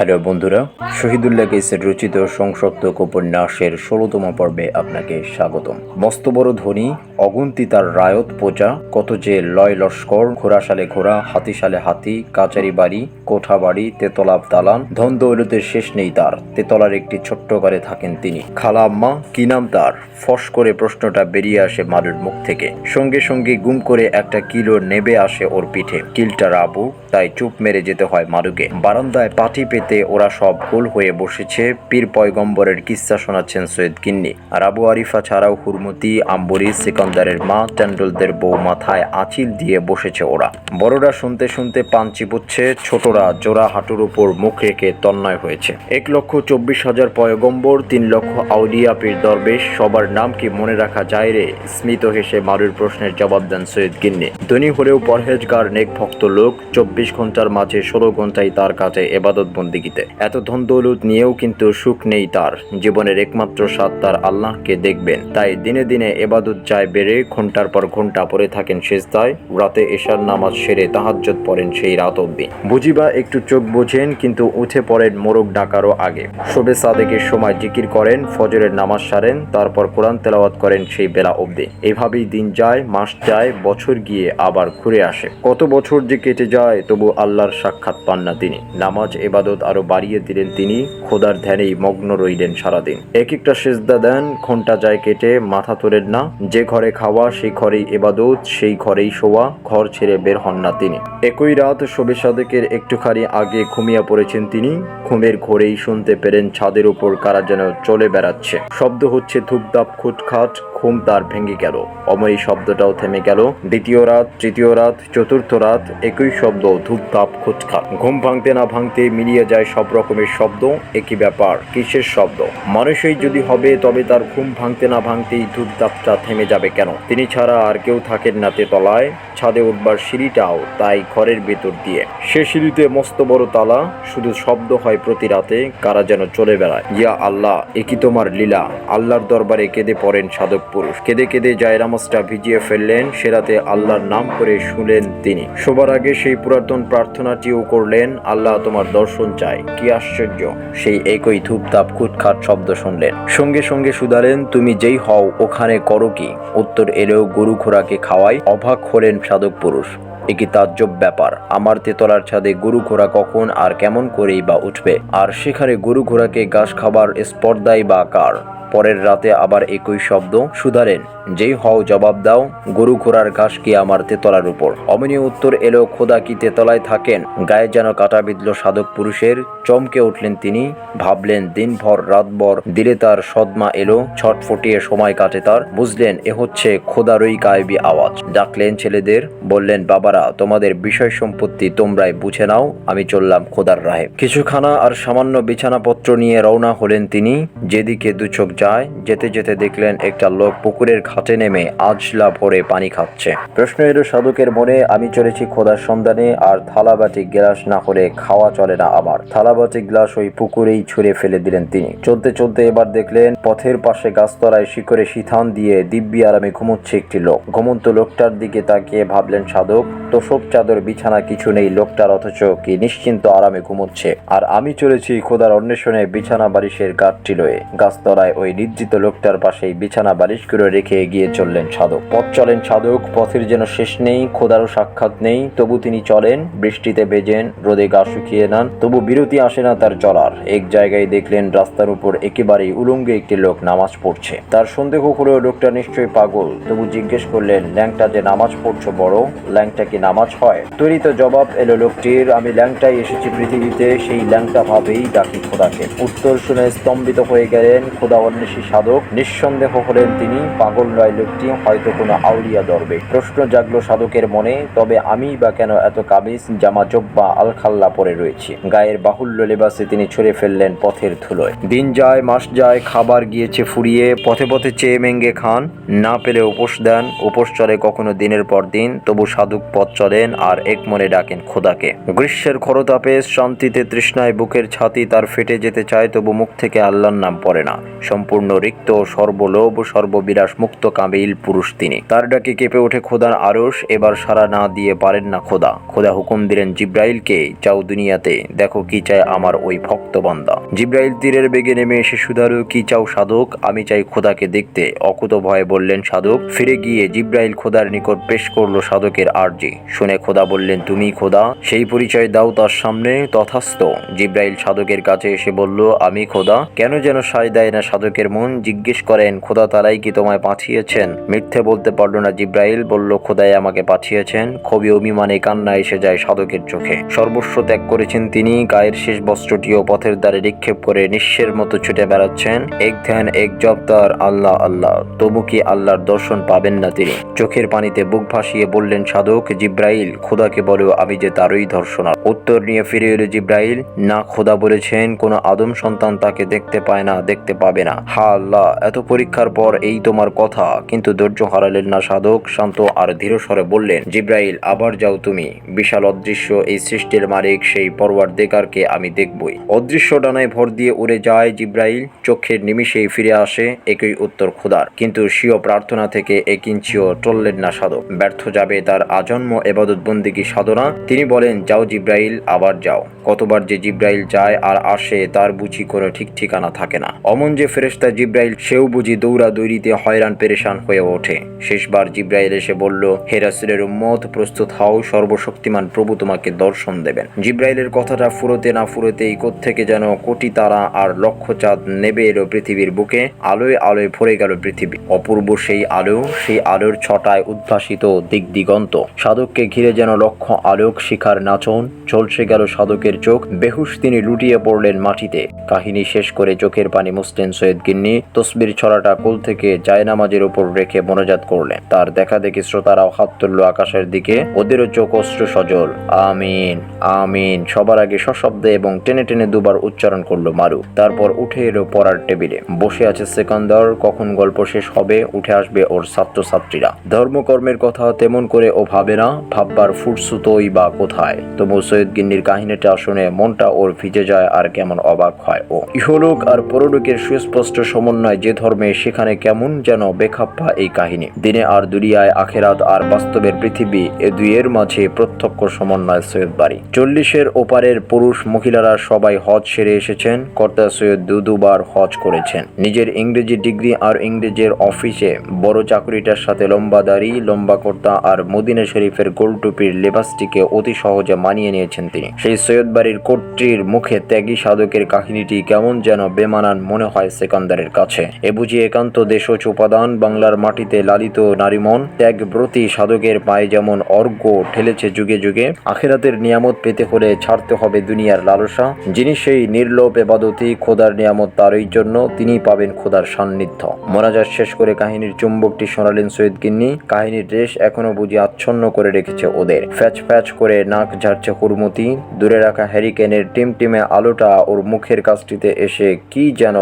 Hello বন্ধুরা, শহীদুল্লাহ কেসের রচিত সংসপ্তক উপন্যাসের ষোলতম পর্বে আপনাকে স্বাগতম। মস্ত বড় ধ্বনি অগুন্তি তার রায়ত পোজা কত যে লয় লস্কর ঘোড়াশালে ঘোড়া হাতিশালে হাতি, কাচারি বাড়ি, কোঠা বাড়ি তেতলাপ দালান, ধন দৌলতের শেষ নেই তার, তেতলার একটি ছোট্ট ঘরে থাকেন তিনি। খালা আম্মা, কি নাম তার? ফস করে প্রশ্নটা বেরিয়ে আসে মারুর মুখ থেকে। সঙ্গে সঙ্গে গুম করে একটা কিলো নেবে আসে ওর পিঠে। কিলটা রাবু তাই চুপ মেরে যেতে হয় মারুকে। বারান্দায় পাটি পেতে ওরা সব গোল হয়ে বসেছে। পীর পয়গম্বরের কিস্সা শোনাচ্ছেন সৈয়দ কিন্নি আর আবু আরিফা ছাড়াও হুরমতি, আম্বরি, সিকন্দারের মা ট্যান্ডলদের বউ মাথায় আঁচিল দিয়ে বসেছে ওরা। বড়রা শুনতে শুনতে পান চিবুচ্ছে ছোটরা জোড়া হাঁটুর উপর মুখ রেখে তন্ময় হয়েছে। এক লক্ষ চব্বিশ হাজার পয়গম্বর, তিন লক্ষ আউলিয়া পীর দরবেশ, সবার নাম কি মনে রাখা যায় রে? স্মিত হেসে মারুর প্রশ্নের জবাব দেন সৈয়দ গিন্নি। ধনী হলেও পরহেজগার নেক ভক্ত লোক, চব্বিশ ঘণ্টার মাঝে ষোলো ঘন্টাই তার কাছে এবাদত বন্দিগিতে এত ধন দৌলত নিয়েও কিন্তু সুখ নেই তার। জীবনের একমাত্র স্বাদ তার আল্লাহকে দেখবেন। তাই দিনে দিনে এবাদত যায় বেড়ে ঘণ্টার পর ঘণ্টা পরে থাকেন শেষদায় রাতে এশার নামাজ সেরে তাহাজ্জত পড়েন সেই রাত অবধি। বুঝিবা, একটু চোখ বোঝেন, কিন্তু উঠে পড়েন মোরগ ডাকারও আগে। শোবে সাদেকের সময় জিকির করেন, ফজরের নামাজ সারেন, তারপর কোরআন তেলাওয়াত করেন সেই বেলা অবধি। এভাবেই দিন যায়, মাস যায়, বছর গিয়ে আবার ঘুরে আসে। কত বছর যে কেটে যায়, তবু আল্লাহর সাক্ষাৎ পান না তিনি। নামাজ, এবাদত আরও বাড়িয়ে দিলেন তিনি। খোদার ধ্যানেই মগ্ন রইলেন সারাদিন। এক একটা সেজদা দেন ঘণ্টা যায় কেটে, মাথা তোলেন না। যে ঘরে খাওয়া, সেই ঘরেই এবাদত সেই ঘরেই শোয়া ঘর ছেড়ে বের হন না তিনি। একই রাত শোবে সাদেকের একটুখানি আগে ঘুমিয়ে পড়েছেন তিনি। ঘুমের ঘোরেই শুনতে পেরেন ছাদের উপর কারা যেন চলে বেড়াচ্ছে। শব্দ হচ্ছে ধূপধাপ, খুটখাট, ঘুম তার ভেঙে গেল। অমরি শব্দটাও থেমে গেল। দ্বিতীয় রাত, তৃতীয় রাত, চতুর্থ রাত, একই শব্দ, ধূপধাপ, খুটখাট। ঘুম ভাঙতে না ভাঙতে মিলিয়ে যায় সব রকমের শব্দ, একই ব্যাপার, কিসের শব্দ? মানুষই যদি হবে, তবে তার ঘুম ভাঙতে না ভাঙতেই ধূপধাপটা থেমে যাবে কেন? তিনি ছাড়া আর কেউ থাকেন না তেতলায় ছাদে উঠবার সিঁড়িটাও তাই ঘরের ভেতর দিয়ে। সে সিঁড়িতে মস্ত বড় তালা, শুধু শব্দ হয় প্রতি রাতে, কারা যেন চলে বেড়ায়। ইয়া আল্লাহ একই তোমার লীলা? আল্লাহর দরবারে কেঁদে পড়েন সাধক পুরুষ। কেঁদে কেঁদে জায়রামাসটা ভিজিয়ে ফেললেন, সে রাতে আল্লাহর নাম করে শুনলেন তিনি। শোবার আগে সেই পুরাতন প্রার্থনাটিও করলেন, আল্লাহ তোমার দর্শন চাই কি আশ্চর্য, সেই একই ধূপধাপ খুটখাট শব্দ শুনলেন। সঙ্গে সঙ্গে শুধালেন, তুমি যেই হও, ওখানে করো কি? উত্তর এলেও গরু ঘোড়াকে খাওয়াই অবাক হলেন সাধক পুরুষ। একই তাজ্জব ব্যাপার, আমার তেতলার ছাদে গরু ঘোড়া কখন আর কেমন করেই বা উঠবে? আর সেখানে গরু ঘোড়াকে ঘাস খাবার স্পর্ধাই বা কার? পরের রাতে আবার একই শব্দ সুধারেন। যেই হও জবাব দাও, গরু ঘোড়ার ঘাস কি আমার তেতলার উপর? অমনি উত্তর এলো, খোদা কি তেতলায় থাকেন? গায়ে যেন কাটা বিঁধল সাধক পুরুষের। চমকে উঠলেন তিনি, ভাবলেন দিনভর, রাতভর দিলে তার সদমা এলো ছটফটিয়ে সময় কাটে তার। বুঝলেন, এ হচ্ছে খোদারই গায়েবী আওয়াজ। ডাকলেন ছেলেদের, বললেন, বাবারা, তোমাদের বিষয় সম্পত্তি তোমরাই বুঝে নাও, আমি চললাম খোদার রাহে। কিছুখানা আর সামান্য বিছানাপত্র নিয়ে রওনা হলেন তিনি। যেদিকে দু চোখ যায়। যেতে যেতে দেখলেন একটা লোক পুকুরের ঘাটে নেমে আজলা ভরে পানি খাচ্ছে। প্রশ্ন এলো, সাধকের মনে আমি চলেছি খোদার সন্ধানে আর থালাবাটি গ্লাস না হলে খাওয়া চলে না আমার। থালাবাটি গ্লাস ওই পুকুরেই ছুঁড়ে ফেলে দিলেন তিনি। চলতে চলতে এবার দেখলেন, পথের পাশে গাছতলায় শিকড়ে শিথান দিয়ে দিব্যি আরামে ঘুমোচ্ছে একটি লোক। ঘুমন্ত লোকটার দিকে তাকিয়ে ভাবলেন, সাধক, তোষক চাদর বিছানা কিছু নেই, লোকটার অথচ কি নিশ্চিন্ত আরামে ঘুমোচ্ছে। আর আমি চলেছি খোদার অন্বেষণে বিছানা বারিশের গাঠটি লয়ে। গাছতলায় ওই নিদ্রিত লোকটার পাশেই বিছানা বালিশ করে রেখে এগিয়ে চললেন সাধক। পথ চলেন সাধক, পথের যেন শেষ নেই, খোদারও সাক্ষাৎ নেই, তবু তিনি চলেন, বৃষ্টিতে বেজেন রোদে গা শুকিয়ে নেন, তবু বিরতি আসে না তার চলার। এক জায়গায় দেখলেন রাস্তার উপর একেবারেই উলঙ্গে একটি লোক নামাজ পড়ছে। তার সন্দেহ হলো লোকটা নিশ্চয়ই পাগল। তবু জিজ্ঞেস করলেন, ল্যাংটা যে নামাজ পড়ছো বড়? ল্যাংটা কি নামাজ হয়? তৈরিত জবাব এলো লোকটির, আমি ল্যাংটাই এসেছি পৃথিবীতে, সেই ল্যাংটা ভাবেই ডাকি খোদাকে। উত্তর শুনে স্তম্ভিত হয়ে গেলেন খোদা অন্বেষী সাধক নিঃসন্দেহ হলেন তিনি। পাগল নয় লোকটি হয়তো কোনো আউলিয়া দরবে। প্রশ্ন জাগলো সাধকের মনে, তবে আমি বা কেন এত কামিজ জামা জব্বা আলখাল্লা পরে রয়েছি? গায়ের বাহুল্য লেবাসে তিনি ছড়ে ফেললেন পথের ধুলোয়। দিন যায়, মাস যায়, খাবার গিয়েছে ফুরিয়ে, পথে পথে চেয়ে মেঙ্গে খান। না পেলে উপোস দেন, উপোস চলে কখনো দিনের পর দিন, তবু সাধুক পথ চলেন আর এক মনে ডাকেন খোদাকে। গ্রীষ্মের খরতাপে, শান্তিতে তৃষ্ণায় বুকের ছাতি তার ফেটে যেতে চায়, তবু মুখ থেকে আল্লাহর নাম পড়ে না। সম্পদ পরিপূর্ণ রিক্ত, সর্বলোভ সর্ববিলাস মুক্ত কামিল পুরুষ তিনি। তার ডাকে কেঁপে ওঠে খোদার আরস এবার সারা না দিয়ে পারেন না খোদা। খোদা হুকুম দিলেন জিব্রাইলকে চাও দুনিয়াতে, দেখো কি চায় আমার ওই ভক্ত বান্দা জিব্রাইল তীরের বেগে নেমে এসে সুধারু, কি চাও সাধক? আমি চাই খোদাকে দেখতে। অকুত ভয়ে বললেন, সাধক, ফিরে গিয়ে জিব্রাইল খোদার নিকট পেশ করল সাধকের আর্জি। শুনে খোদা বললেন, তুমি খোদা, সেই পরিচয় দাও তার সামনে তথাস্থ। জিব্রাইল সাধকের কাছে এসে বলল, আমি খোদা, কেন যেন সায় দেয় না সাধকের মন জিজ্ঞেস করেন, খোদা তারাই কি তোমায় পাঠিয়েছেন? মিথ্যে বলতে পারল না জিব্রাইল, বলল, খোদাই আমাকে পাঠিয়েছেন। খুবই অভিমানে কান্না এসে যায় সাধকের চোখে। সর্বস্ব ত্যাগ করেছেন তিনি, গায়ের শেষ বস্ত্রটিও পথের দ্বারে নিক্ষেপ করে নিঃস্বের মতো ছুটে বেড়াচ্ছেন। এক ধ্যান, এক জবদার আল্লাহ আল্লাহ। তবু কি আল্লাহর দর্শন পাবেন না তিনি? চোখের পানিতে বুক ভাসিয়ে বললেন, সাধক জিব্রাইল, খোদাকে বলো, আমি যে তারই ধর্ষণা উত্তর নিয়ে ফিরে এলো জিব্রাইল, না, খোদা বলেছেন, কোনো আদম সন্তান তাকে দেখতে পায় না, দেখতে পাবে না। হা আল্লাহ এত পরীক্ষার পর এই তোমার কথা। কিন্তু ধৈর্য হারালেন না সাধক, শান্ত আর ধীর স্বরে বললেন, জিব্রাইল, আবার যাও তুমি। বিশাল অদৃশ্য এই সৃষ্টির মালিক, সেই পরওয়ার দেকারকে আমি দেখবই। অদৃশ্য ডানায় ভর দিয়ে উড়ে যায় জিব্রাইল, চোখের নিমিষেই ফিরে আসে একই উত্তর খোদার। কিন্তু স্বীয় প্রার্থনা থেকে এক ইঞ্চিও টললেন না সাধক। ব্যর্থ যাবে তার আজন্ম এবাদত বন্দিগি সাধনা? তিনি বলেন, যাও জিব্রাইল, আবার যাও। কতবার যে জিব্রাইল যায় আর আসে, তার বুঝি কোনো ঠিক ঠিকানা থাকে না। অমন যে ফেরেস্তা জিব্রাইল সেও বুঝি দৌড়া দৌড়িতে হয়রান পেরেশান হয়ে ওঠে। শেষবার জিব্রাইল এসে বলল, হে রাসুলের উম্মত, প্রস্তুত হও, সর্বশক্তিমান প্রভু তোমাকে দর্শন দেবেন। জিব্রাইলের কথাটা ফুরোতে না ফুরোতেই কোত্থেকে যেন কোটি তারা আর লক্ষ চাঁদ নেবে এলো পৃথিবীর বুকে, আলোয় আলোয় ভরে গেল পৃথিবী। অপূর্ব সেই আলো, সেই আলোর ছটায় উদ্ভাসিত দিক দিগন্ত সাধককে ঘিরে যেন লক্ষ আলোক শিখার নাচন ঝলসে গেল সাধকের চোখ, বেহুশ তিনি লুটিয়ে পড়লেন মাটিতে। কাহিনী শেষ করে চোখের পানি মুসলেন সৈয়দ গিন্নি তসবির ছড়াটা কোল থেকে জায়নামাজের উপর রেখে মনোজাত করলেন। তার দেখা দেখি শ্রোতারাও হাত তুলল আকাশের দিকে। ওদেরও চোখ অশ্রু সজল। আমিন আমিন, সবার আগে সশব্দে এবং টেনে টেনে দুবার উচ্চারণ করল মারু। তারপর উঠে এলো পড়ার টেবিলে। বসে আছে সেকান্দার, কখন গল্প শেষ হবে, উঠে আসবে ওর ছাত্রছাত্রীরা। ধর্মকর্মের কথা তেমন করে ও ভাবে না, ভাববার ফুটসুতোই বা কোথায়? তবু সৈয়দ গিন্নির কাহিনীটা শুনে মনটা ওর ভিজে যায় আর কেমন অবাক হয় ও। ইহলোক আর পরলোকের সুস্পষ্ট সমন্বয় যে ধর্মে, সেখানে কেমন যেন বেখাপ্পা এই কাহিনী। দিনে আর দুনিয়ায়, আখেরাত আর বাস্তবের পৃথিবী, এ দুইয়ের মাঝে প্রত্যক্ষ সমন্বয় সৈয়দ বাড়ি চল্লিশের ওপারের পুরুষ মহিলারা সবাই হজ সেরে এসেছেন, কর্তা সৈয়দ দু দুবার হজ করেছেন। নিজের ইংরেজি ডিগ্রি আর ইংরেজের অফিসে বড় চাকরিটার সাথে লম্বা দাড়ি, লম্বা কর্তা আর মদিনা শরীফের গোলটুপির লেবাসটিকে অতি সহজে মানিয়ে নিয়েছেন তিনি। সেই সৈয়দ বাড়ির কর্ত্রীর মুখে ত্যাগী সাধকের কাহিনীটি কেমন যেন বেমানান মনে হয় সেকান্দারের কাছে। এ বুঝি একান্ত দেশজ উপাদান বাংলার মাটিতে লালিত নারীমন ত্যাগব্রতী সাধকের পায়ে যেমন অর্ঘ্য ঠেলেছে যুগে যুগে, আখেরাতের নিয়ামত পেতে হলে ছাড়তে হবে দুনিয়ার লালসা। যিনি সেই নির্লোপ এবাদতি, খোদার নিয়ামত তারই জন্য তিনি পাবেন খোদার সান্নিধ্য। মোনাজাত শেষ করে কাহিনীর চুম্বকটি শোনালেন সৈয়দ গিন্নি। কাহিনীর রেশ এখনও বুঝি আচ্ছন্ন করে রেখেছে ওদের। ফ্যাচ ফ্যাচ করে নাক ঝাড়ছে হুরমতি দূরে রাখা হ্যারিকেনের টিমটিমে আলোটা ওর মুখের কাছটিতে এসে কি যেন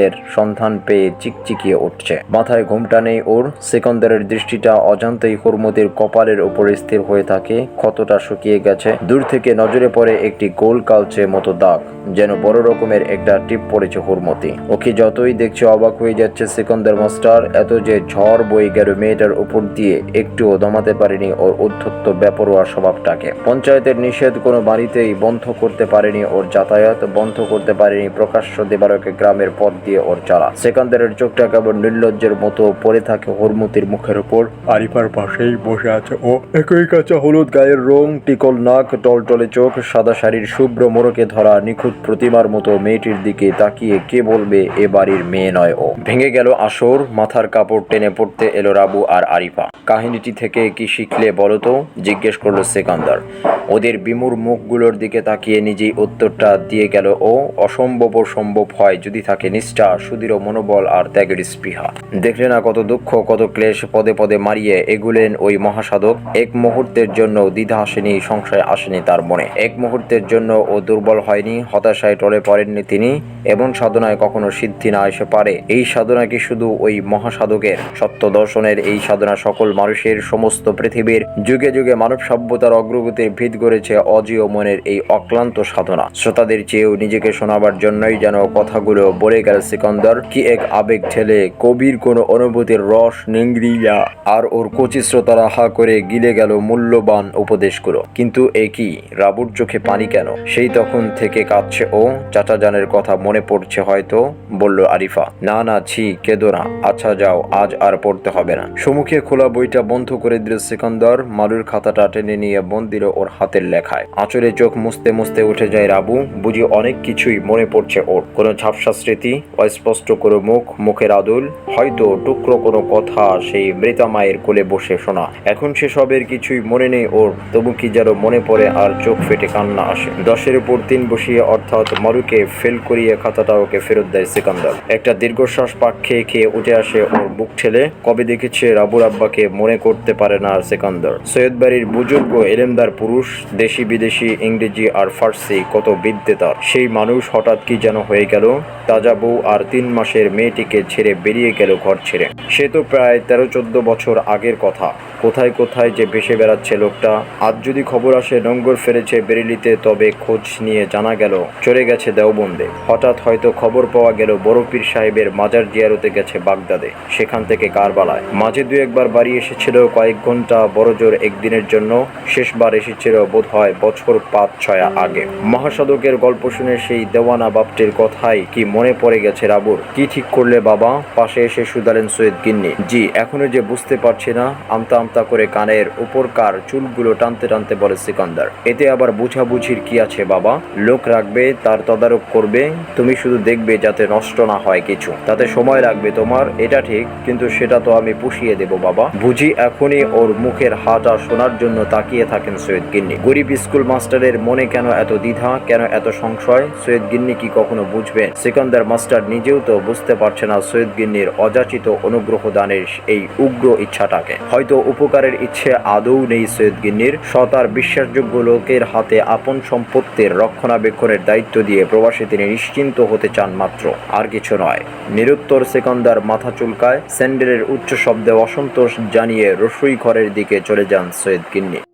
উজ্জ্বলের সন্ধান পেয়ে চিকচিকিয়ে উঠছে। মাথায় ঘুমটা নেই ওর সেকন্দারের দৃষ্টিটা অজান্তেই হুরমতির কপালের উপর স্থির হয়ে থাকে, ক্ষতটা শুকিয়ে গেছে। দূর থেকে নজরে পড়ে একটি গোল কালচে মতো দাগ, যেন বড় রকমের একটা টিপ পড়েছে হুরমতি ওকে যতই দেখছে অবাক হয়ে যাচ্ছে সেকন্দার মাস্টার, এত যে ঝড় বয়ে গেল মেয়েটার উপর দিয়ে একটুও দমাতে পারেনি ওর উদ্ধত্ত বেপরোয়া স্বভাবটাকে। পঞ্চায়েতের নিষেধ কোনো বাড়িতেই বন্ধ করতে পারেনি ওর যাতায়াত, বন্ধ করতে পারেনি প্রকাশ্য দেবারকে গ্রামের পথ দিয়ে। ওর চালা সেকান্দারের চোখটা কেবল নির্লজ্জের মতো পড়ে থাকে হরমতির মুখের উপর। আরিফার পাশেই বসে আছে ও। একই কাঁচা হলুদ গায়ের রং, টিকল নাক, টলটলে চোখ, সাদা শাড়ির শুভ্র মোড়কে ধরা নিখুঁত প্রতিমার মতো মেয়েটির দিকে তাকিয়ে কে বলবে এ বাড়ির মেয়ে নয় ও। ভেঙে গেল আসর, মাথার কাপড় টেনে পড়তে এলো রাবু আর আরিফা। কাহিনীটি থেকে কি শিখলে বলো তো? জিজ্ঞেস করল সেকান্দার। ওদের বিমুর মুখগুলোর দিকে তাকিয়ে নিজেই উত্তরটা দিয়ে গেল ও। অসম্ভব সম্ভব হয় যদি থাকে নিষ্ঠা। সুদৃঢ় মনোবল আর ত্যাগের স্পৃহা। দেখলে না কত দুঃখ, কত ক্লেশ পদে পদে মারিয়ে এগুলেন ওই মহাসাধক। এক মুহূর্তের জন্য দ্বিধা আসেনি, সংশয় আসেনি তার মনে। এক মুহূর্তের জন্য ও দুর্বল হয়নি, হতাশায় টলে পড়েননি তিনি। এমন সাধনায় কখনো সিদ্ধি না এসে পারে। এই সাধনা কি শুধু ওই মহাসাধকের? সত্য দর্শনের এই সাধনা সকল মানুষের সমস্ত পৃথিবীর যুগে যুগে মানব সভ্যতার অগ্রগতির ভিত করেছে অজিও মনের এই অক্লান্ত সাধনা। শ্রোতাদের চেয়েও নিজেকে শোনাবার জন্যই যেন কথাগুলো বলে গেল সিকন্দর কি এক আবেগ ঠেলে কবির কোনো অনুভূতির রস নিংড়িয়া আর ওর কচি শ্রোতারা হা করে গিলে গেল মূল্যবান উপদেশগুলো। কিন্তু এ কি? রাবুর চোখে পানি কেন? সেই তখন থেকে কাঁদছে ও চাচা জানের কথা মনে পড়ছে হয়তো, বলল আরিফা। না না, ছি, কেঁদো না। আচ্ছা যাও, আজ আর পড়তে হবে না। সম্মুখে খোলা বইটা বন্ধ করে দিল সিকন্দর। মালুর খাতাটা টেনে নিয়ে মন দিল ওর হাতের লেখায়। আঁচলে চোখ মুছতে মুছতে উঠে যায় রাবু। বুঝি অনেক কিছুই মনে পড়ছে ওর। কোনো ঝাপসা স্মৃতি? অস্পষ্ট কোনো মুখ, মুখের আদুল, হয়তো টুকরো কোনো কথা সেই মৃতা মায়ের কোলে বসে শোনা। এখন সে সবের কিছুই মনে নেই ওর, তবু কি যেন মনে পড়ে আর চোখ ফেটে কান্না আসে। দশের উপর তিন বসিয়ে অর্থাৎ মারুকে ফেল করিয়ে খাতাটা ওকে ফেরত দেয় সিকান্দার। একটা দীর্ঘশ্বাস পাক খেয়ে খেয়ে উঠে আসে ওর বুক ঠেলে। কবে দেখেছে রাবুর আব্বাকে মনে করতে পারে না আর সিকান্দার। সৈয়দ বাড়ির বুজুর্গ, এলেমদার পুরুষ, দেশি বিদেশি, ইংরেজি আর ফার্সি কত বিদ্যে তার। সেই মানুষ হঠাৎ কি যেন হয়ে গেল? তাজা বউ আর তিন মাসের মেয়েটিকে ছেড়ে বেরিয়ে গেল ঘর ছেড়ে। সে তো প্রায় তেরো চোদ্দ বছর আগের কথা। কোথায় কোথায় যে ভেসে বেড়াচ্ছে লোকটা, আজ যদি খবর আসে নোঙ্গর ফেলেছে বেরেলিতে, তবে খোঁজ নিয়ে জানা গেল, চলে গেছে দেওবন্দে। হঠাৎ হয়তো খবর পাওয়া গেল বড় পীর সাহেবের মাজার জিয়ারতে গেছে বাগদাদে, সেখান থেকে কারবালায়। মাঝে দু একবার বাড়ি এসেছিল কয়েক ঘণ্টা বড়জোর একদিনের জন্য, শেষবার এসেছিল বোধ হয় বছর পাঁচ ছয়া আগে। মহাসাধকের গল্প শুনে সেই দেওয়ানা বাপটির কথাই কি মনে পড়ে গেছে? রাবুর। কি ঠিক করলে বাবা? পাশে এসে শুধালেন সৈয়দ গিন্নি। জি, এখনও যে বুঝতে পারছি না, আমতা আমতা করে কানের উপরকার চুলগুলো টানতে টানতে বলে সিকান্দার। এতে আবার বুঝাবুঝির কি আছে বাবা? লোক রাখবে, তার তদারক করবে, তুমি শুধু দেখবে যাতে নষ্ট না হয় কিছু। তাতে সময় লাগবে তোমার, এটা ঠিক, কিন্তু সেটা তো আমি পুষিয়ে দেব বাবা। বুঝি এখনই ওর মুখের হাটা শোনার জন্য তাকিয়ে থাকেন সৈয়দ গিন্নি। গরিব স্কুল মাস্টারের মনে কেন এত দ্বিধা, কেন এত সংশয়? সৈয়দ গিন্নি কি কখনো বুঝবেন? সিকান্দার মাস্টার নিজেও তো বুঝতে পারছে না সৈয়দ গিন্নির অযাচিত অনুগ্রহ দানের এই উগ্র ইচ্ছাটাকে। হয়তো উপকারের ইচ্ছে আদৌ নেই সৈয়দ গিন্নির। সতার বিশ্বাসযোগ্য লোকের হাতে আপন সম্পত্তির রক্ষণাবেক্ষণের দায়িত্ব দিয়ে প্রবাসী তিনি নিশ্চিন্ত হতে চান মাত্র। আর কিছু নয়। নিরুত্তর সেকন্দার মাথা চুলকায়, স্যান্ডেলের উচ্চ শব্দে অসন্তোষ জানিয়ে রসুই ঘরের দিকে চলে যান সৈয়দ গিন্নি।